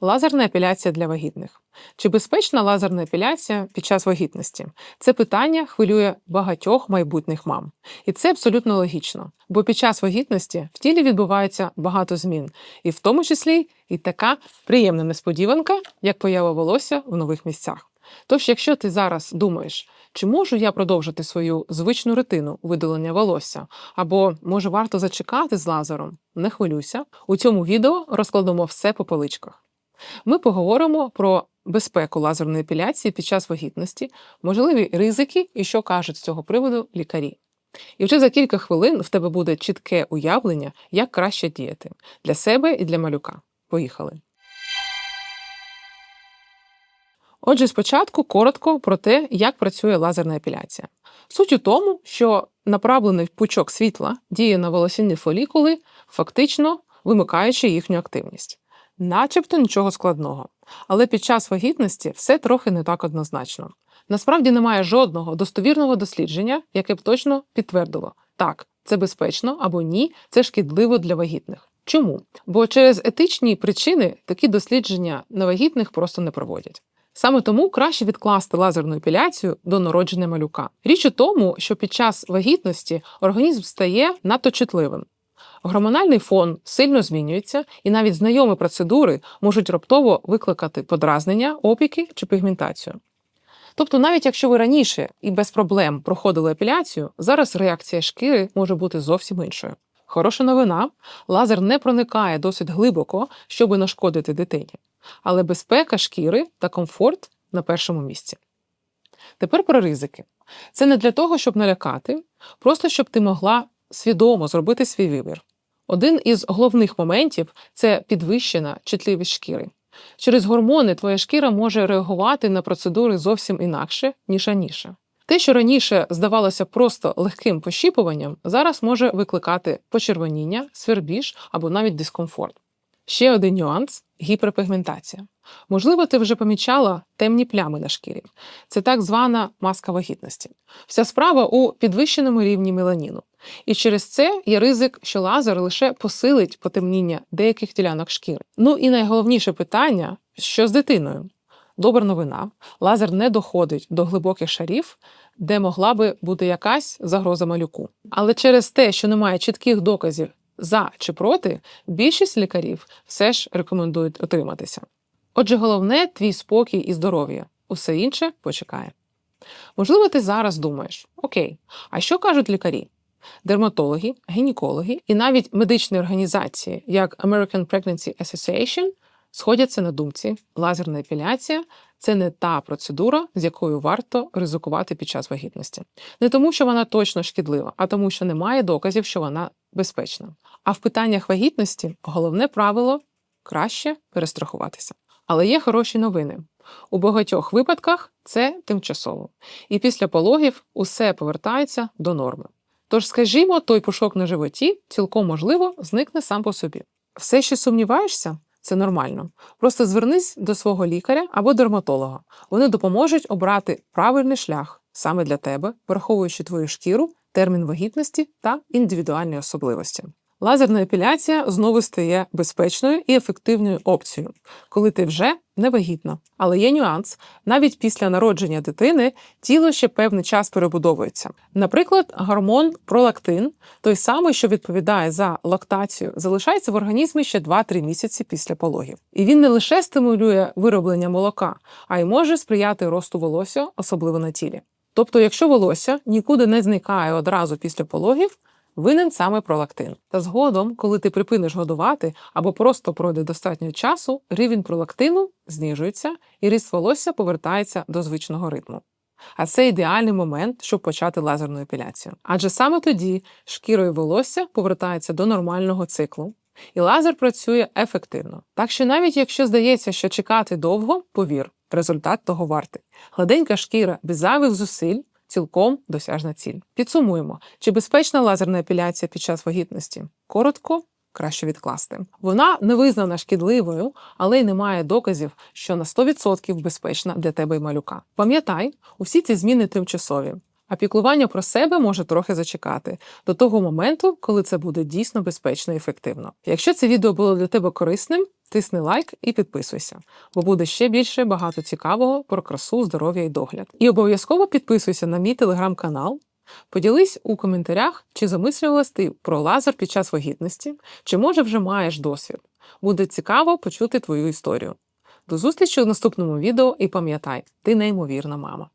Лазерна епіляція для вагітних. Чи безпечна лазерна епіляція під час вагітності? Це питання хвилює багатьох майбутніх мам. І це абсолютно логічно, бо під час вагітності в тілі відбувається багато змін, і в тому числі і така приємна несподіванка, як поява волосся в нових місцях. Тож, якщо ти зараз думаєш, чи можу я продовжити свою звичну ретину видалення волосся, або може варто зачекати з лазером, не хвилюйся. У цьому відео розкладемо все по поличках. Ми поговоримо про безпеку лазерної епіляції під час вагітності, можливі ризики і що кажуть з цього приводу лікарі. І вже за кілька хвилин в тебе буде чітке уявлення, як краще діяти для себе і для малюка. Поїхали. Отже, спочатку коротко про те, як працює лазерна епіляція. Суть у тому, що направлений пучок світла діє на волосінні фолікули, фактично вимикаючи їхню активність. Начебто нічого складного. Але під час вагітності все трохи не так однозначно. Насправді немає жодного достовірного дослідження, яке б точно підтвердило, так, це безпечно або ні, це шкідливо для вагітних. Чому? Бо через етичні причини такі дослідження на вагітних просто не проводять. Саме тому краще відкласти лазерну епіляцію до народження малюка. Річ у тому, що під час вагітності організм стає надто чутливим. Гормональний фон сильно змінюється, і навіть знайомі процедури можуть раптово викликати подразнення, опіки чи пігментацію. Тобто, навіть якщо ви раніше і без проблем проходили епіляцію, зараз реакція шкіри може бути зовсім іншою. Хороша новина: лазер не проникає досить глибоко, щоб нашкодити дитині, але безпека шкіри та комфорт на першому місці. Тепер про ризики. Це не для того, щоб налякати, просто щоб ти могла свідомо зробити свій вибір. Один із головних моментів це підвищена чутливість шкіри. Через гормони твоя шкіра може реагувати на процедури зовсім інакше, ніж раніше. Те, що раніше здавалося просто легким пощіпуванням, зараз може викликати почервоніння, свербіж або навіть дискомфорт. Ще один нюанс гіперпігментація. Можливо, ти вже помічала темні плями на шкірі. Це так звана маска вагітності. Вся справа у підвищеному рівні меланіну. І через це є ризик, що лазер лише посилить потемніння деяких ділянок шкіри. Ну і найголовніше питання: що з дитиною? Добра новина, лазер не доходить до глибоких шарів, де могла би бути якась загроза малюку. Але через те, що немає чітких доказів за чи проти, більшість лікарів все ж рекомендують отриматися. Отже, головне твій спокій і здоров'я. Усе інше почекає. Можливо, ти зараз думаєш: Окей, а що кажуть лікарі? Дерматологи, гінекологи і навіть медичні організації, як American Pregnancy Association, сходяться на думці, лазерна епіляція це не та процедура, з якою варто ризикувати під час вагітності. Не тому, що вона точно шкідлива, а тому, що немає доказів, що вона безпечна. А в питаннях вагітності головне правило краще перестрахуватися. Але є хороші новини. У багатьох випадках це тимчасово, і після пологів усе повертається до норми. Тож, скажімо, той пушок на животі цілком можливо зникне сам по собі. Все ще сумніваєшся? Це нормально. Просто звернись до свого лікаря або дерматолога. Вони допоможуть обрати правильний шлях саме для тебе, враховуючи твою шкіру, термін вагітності та індивідуальні особливості. Лазерна епіляція знову стає безпечною і ефективною опцією, коли ти вже не вагітна. Але є нюанс: навіть після народження дитини тіло ще певний час перебудовується. Наприклад, гормон пролактин, той самий, що відповідає за лактацію, залишається в організмі ще 2-3 місяці після пологів. І він не лише стимулює вироблення молока, а й може сприяти росту волосся, особливо на тілі. Тобто, якщо волосся нікуди не зникає одразу після пологів, винен саме пролактин. Та згодом, коли ти припиниш годувати або просто пройде достатньо часу, рівень пролактину знижується і ріст волосся повертається до звичного ритму. А це ідеальний момент, щоб почати лазерну епіляцію. Адже саме тоді шкіра і волосся повертається до нормального циклу, і лазер працює ефективно. Так що навіть якщо здається, що чекати довго, повір, результат того вартий. Гладенька шкіра без зайвих зусиль цілком досяжна ціль. Підсумуємо, чи безпечна лазерна епіляція під час вагітності? Коротко. Краще відкласти. Вона не визнана шкідливою, але й немає доказів, що на 100% безпечна для тебе і малюка. Пам'ятай, усі ці зміни тимчасові, а піклування про себе може трохи зачекати до того моменту, коли це буде дійсно безпечно і ефективно. Якщо це відео було для тебе корисним, тисни лайк і підписуйся, бо буде ще більше багато цікавого про красу, здоров'я і догляд. І обов'язково підписуйся на мій телеграм-канал. Поділись у коментарях, чи замислювалась ти про лазер під час вагітності, чи може вже маєш досвід. Буде цікаво почути твою історію. До зустрічі у наступному відео і пам'ятай, ти неймовірна мама.